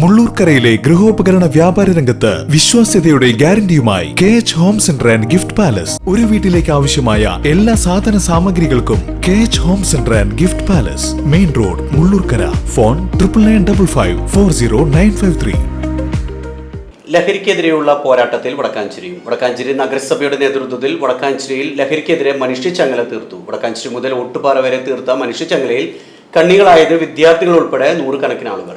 മുള്ളൂർക്കരയിലെ ഗൃഹോപകരണ വ്യാപാര രംഗത്ത് വിശ്വാസ്യതയുടെ ഗ്യാരണ്ടിയുമായി K H home centre and gift palace ഒരു വീട്ടിലേക്ക് ആവശ്യമായ എല്ലാ സാധന സാമഗ്രികൾക്കും K H home centre and gift palace main road Mullurkara. Phone triple nine double five four zero nine five three ലഹരിക്കെതിരെയുള്ള പോരാട്ടത്തിൽ വടക്കാഞ്ചേരിയും വടക്കാഞ്ചേരി നഗരസഭയുടെ നേതൃത്വത്തിൽ വടക്കാഞ്ചേരിയിൽ ലഹരിക്കെതിരെ മനുഷ്യച്ചങ്ങല തീർത്തു. വടക്കാഞ്ചേരി മുതൽ ഒട്ടുപാറ വരെ തീർത്ത മനുഷ്യച്ചങ്ങലയിൽ കണ്ണികളായത് വിദ്യാർത്ഥികൾ ഉൾപ്പെടെ നൂറുകണക്കിന് ആളുകൾ.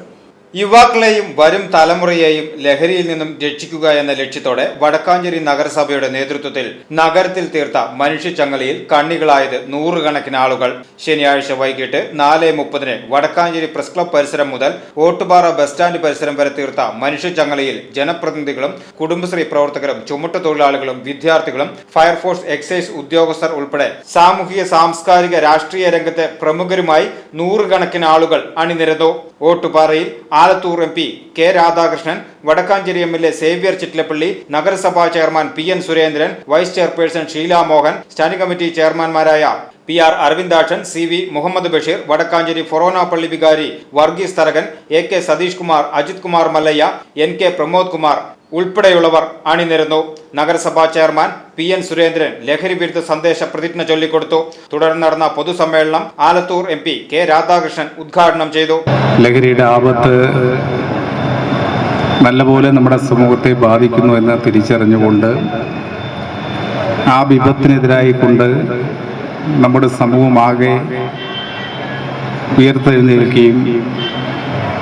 യുവാക്കളെയും വരും തലമുറയെയും ലഹരിയിൽ നിന്നും രക്ഷിക്കുക എന്ന ലക്ഷ്യത്തോടെ വടക്കാഞ്ചേരി നഗരസഭയുടെ നേതൃത്വത്തിൽ നഗരത്തിൽ തീർത്ത മനുഷ്യച്ചങ്ങലയിൽ കണ്ണികളായത് നൂറുകണക്കിന് ആളുകൾ. ശനിയാഴ്ച വൈകിട്ട് നാല് മുപ്പതിന് വടക്കാഞ്ചേരി പ്രസ് ക്ലബ് പരിസരം മുതൽ ഓട്ടുപാറ ബസ് സ്റ്റാൻഡ് പരിസരം വരെ തീർത്ത മനുഷ്യച്ചങ്ങലയിൽ ജനപ്രതിനിധികളും കുടുംബശ്രീ പ്രവർത്തകരും ചുമട്ടുതൊഴിലാളികളും വിദ്യാർത്ഥികളും ഫയർഫോഴ്സ് എക്സൈസ് ഉദ്യോഗസ്ഥർ ഉൾപ്പെടെ സാമൂഹിക സാംസ്കാരിക രാഷ്ട്രീയ രംഗത്തെ പ്രമുഖരുമായി നൂറുകണക്കിന് ആളുകൾ അണിനിരന്നു. ഓട്ടുപാറയിൽ Alathur M P K Radhakrishnan Vadakkanchery M L A Xavier Chittilappally നഗരസഭാ chairman P N Surendran vice chairperson Sheela Mohan standing committee ചെയർമാൻമാരായ P R Aravindakshan C V Muhammad Basheer Vadakkanchery ഫൊറോന പള്ളി വികാരി Varghese Tharakan A K Satheesh Kumar Ajith Kumar Mallayya N K Pramod Kumar ഉൾപ്പെടെയുള്ളവർ അണിനിരന്നു. നഗരസഭാ chairman P N Surendran ലഹരി വിരുദ്ധ സന്ദേശ പ്രതിജ്ഞ ചൊല്ലിക്കൊടുത്തു. തുടർന്ന് നടന്ന പൊതുസമ്മേളനം Alathur M P K Radhakrishnan ഉദ്ഘാടനം ചെയ്തു. ലഹരിയുടെ ആപത്ത് നല്ലപോലെ നമ്മുടെ സമൂഹത്തെ ബാധിക്കുന്നു എന്ന് തിരിച്ചറിഞ്ഞുകൊണ്ട് ആ വിപത്തിനെതിരായി കൊണ്ട് നമ്മുടെ സമൂഹമാകെ ഉയർത്തെഴുന്നേൽക്കുകയും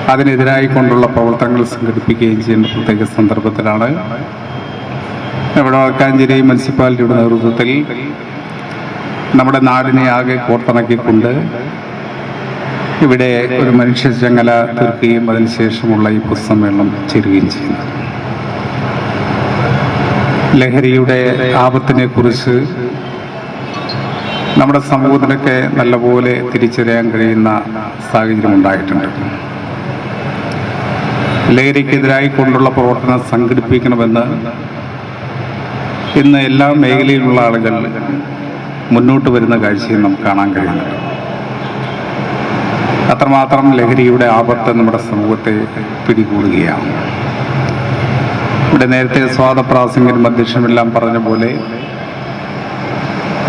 അതിനെതിരായി കൊണ്ടുള്ള പ്രവർത്തനങ്ങൾ സംഘടിപ്പിക്കുകയും ചെയ്യുന്ന പ്രത്യേക സന്ദർഭത്തിലാണ് ഇവിടെ വടക്കാഞ്ചേരി മുനിസിപ്പാലിറ്റിയുടെ നേതൃത്വത്തിൽ നമ്മുടെ നാടിനെ ആകെ കോർത്തിണക്കിക്കൊണ്ട് ഇവിടെ ഒരു മനുഷ്യ ചങ്ങല തീർക്കുകയും അതിനുശേഷമുള്ള ഈ പൊതുസമ്മേളനം ചേരുകയും ചെയ്യുന്നു. ലഹരിയുടെ ആപത്തിനെ കുറിച്ച് നമ്മുടെ സമൂഹത്തിനൊക്കെ നല്ലപോലെ തിരിച്ചറിയാൻ കഴിയുന്ന സാഹചര്യം ഉണ്ടായിട്ടുണ്ട് ലഹരിക്കെതിരായി കൊണ്ടുള്ള പ്രവർത്തനം സംഘടിപ്പിക്കണമെന്ന് ഇന്ന് എല്ലാ മേഖലയിലുള്ള ആളുകൾ മുന്നോട്ട് വരുന്ന കാഴ്ചയും നമുക്ക് കാണാൻ കഴിയുന്നുണ്ട്. അത്രമാത്രം ലഹരിയുടെ ആപത്ത് നമ്മുടെ സമൂഹത്തെ പിടികൂടുകയാണ്. ഇവിടെ നേരത്തെ സ്വാദപ്രാസംഗിനും അധ്യക്ഷനുമെല്ലാം പറഞ്ഞ പോലെ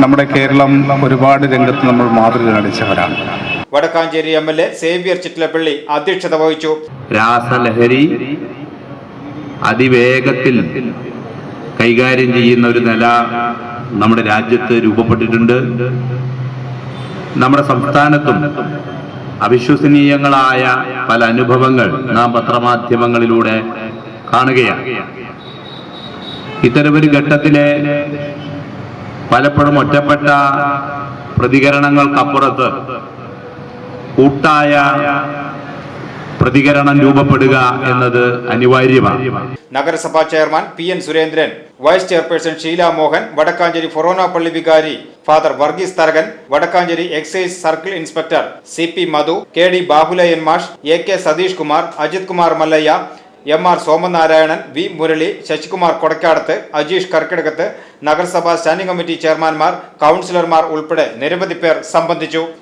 നമ്മുടെ കേരളം ഒരുപാട് രംഗത്ത് നമ്മൾ മാതൃക കാണിച്ചവരാണ്. Vadakkanchery M L A Xavier Chittilappally അധ്യക്ഷത വഹിച്ചു. രാസലഹരി അതിവേഗത്തിൽ കൈകാര്യം ചെയ്യുന്ന ഒരു നില നമ്മുടെ രാജ്യത്ത് രൂപപ്പെട്ടിട്ടുണ്ട്. നമ്മുടെ സംസ്ഥാനത്തും അവിശ്വസനീയങ്ങളായ പല അനുഭവങ്ങൾ നാം പത്രമാധ്യമങ്ങളിലൂടെ കാണുകയാണ്. ഇത്തരമൊരു ഘട്ടത്തിലെ പലപ്പോഴും ഒറ്റപ്പെട്ട പ്രതികരണങ്ങൾക്കപ്പുറത്ത് കൂട്ടായ പ്രതികരണം രൂപപ്പെടുക എന്നത് അനിവാര്യമാണ്. നഗരസഭാ chairman P N Surendran vice chairperson Sheela Mohan Vadakkanchery ഫൊറോന പള്ളി വികാരി father Varghese Tharakan Vadakkanchery excise circle inspector C P Madhu K D Bahuleyan മാഷ് A K Satheesh Kumar Ajith Kumar Mallayya M R Somanarayanan V Murali Sasikumar Kodakkadath Ajeesh Karkidakath നഗരസഭാ standing committee ചെയർമാൻമാർ കൗൺസിലർമാർ ഉൾപ്പെടെ നിരവധി പേർ സംബന്ധിച്ചു.